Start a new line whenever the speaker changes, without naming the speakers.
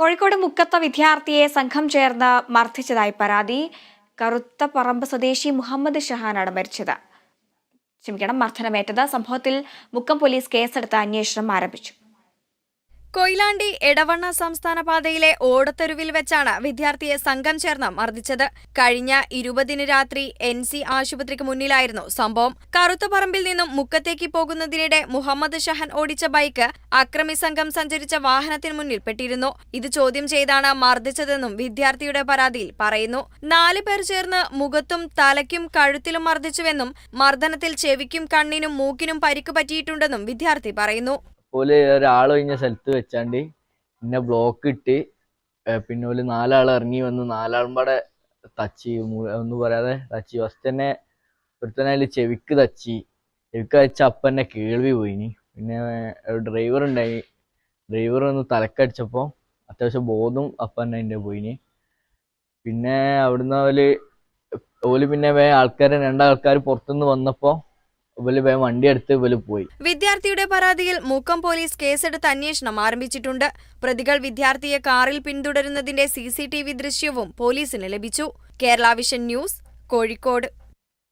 കോഴിക്കോട് മുക്കത്ത വിദ്യാർത്ഥിയെ സംഘം ചേർന്ന് മർദ്ദിച്ചതായി പരാതി. കറുത്ത പറമ്പ് സ്വദേശി മുഹമ്മദ് ഷഹാനാണ് മരിച്ചത്. ക്ഷമിക്കണം മർദ്ദനമേറ്റത്. സംഭവത്തിൽ മുക്കം പോലീസ് കേസെടുത്ത് അന്വേഷണം ആരംഭിച്ചു.
കൊയിലാണ്ടി എടവണ്ണ സംസ്ഥാന പാതയിലെ ഓടത്തെരുവിൽ വെച്ചാണ് വിദ്യാർത്ഥിയെ സംഘം ചേർന്ന് മർദ്ദിച്ചത്. കഴിഞ്ഞ ഇരുപതിന് രാത്രി എൻ സി ആശുപത്രിക്ക് മുന്നിലായിരുന്നു സംഭവം. കറുത്തപറമ്പിൽ നിന്നും മുക്കത്തേക്ക് പോകുന്നതിനിടെ മുഹമ്മദ് ഷഹൻ ഓടിച്ച ബൈക്ക് അക്രമി സംഘം സഞ്ചരിച്ച വാഹനത്തിന് മുന്നിൽ പെട്ടിരുന്നു. ഇത് ചോദ്യം ചെയ്താണ് മർദ്ദിച്ചതെന്നും വിദ്യാർത്ഥിയുടെ പരാതിയിൽ പറയുന്നു. നാല് പേർ ചേർന്ന് മുഖത്തും തലയ്ക്കും കഴുത്തിലും മർദ്ദിച്ചുവെന്നും മർദ്ദനത്തിൽ ചെവിക്കും കണ്ണിനും മൂക്കിനും പരിക്ക് പറ്റിയിട്ടുണ്ടെന്നും വിദ്യാർത്ഥി പറയുന്നു.
ഓൽ ഒരാൾ കഴിഞ്ഞ സ്ഥലത്ത് വെച്ചാണ്ട് പിന്നെ ബ്ലോക്ക് ഇട്ട് പിന്നെ ഓൽ നാലാൾ ഇറങ്ങി വന്ന് നാലാളും പാടെ തച്ചി ഒന്നും പറയാതെ തച്ചി. ഫസ്റ്റ് തന്നെ ഒരുത്തനെ അതിൽ ചെവിക്ക് തച്ചി. ചെവിക്ക് തച്ച അപ്പന്നെ കേൾവി പോയിനി. പിന്നെ ഡ്രൈവർ ഉണ്ടായി ഡ്രൈവർ ഒന്ന് തലക്കടിച്ചപ്പോൾ അത്യാവശ്യം ബോധം അപ്പന്നെ അതിന്റെ പോയിനി. പിന്നെ അവിടുന്ന് ഓൽ ഓൽ പിന്നെ വേ ആൾക്കാർ രണ്ടാൾക്കാർ പുറത്തുനിന്ന് വന്നപ്പോൾ വണ്ടി പോയി.
വിദ്യാർത്ഥിയുടെ പരാതിയിൽ മൂക്കം പോലീസ് കേസെടുത്ത് അന്വേഷണം ആരംഭിച്ചിട്ടുണ്ട്. പ്രതികൾ വിദ്യാർത്ഥിയെ കാറിൽ പിന്തുടരുന്നതിന്റെ സി ദൃശ്യവും പോലീസിന് ലഭിച്ചു. Kerala vision news Kozhikode.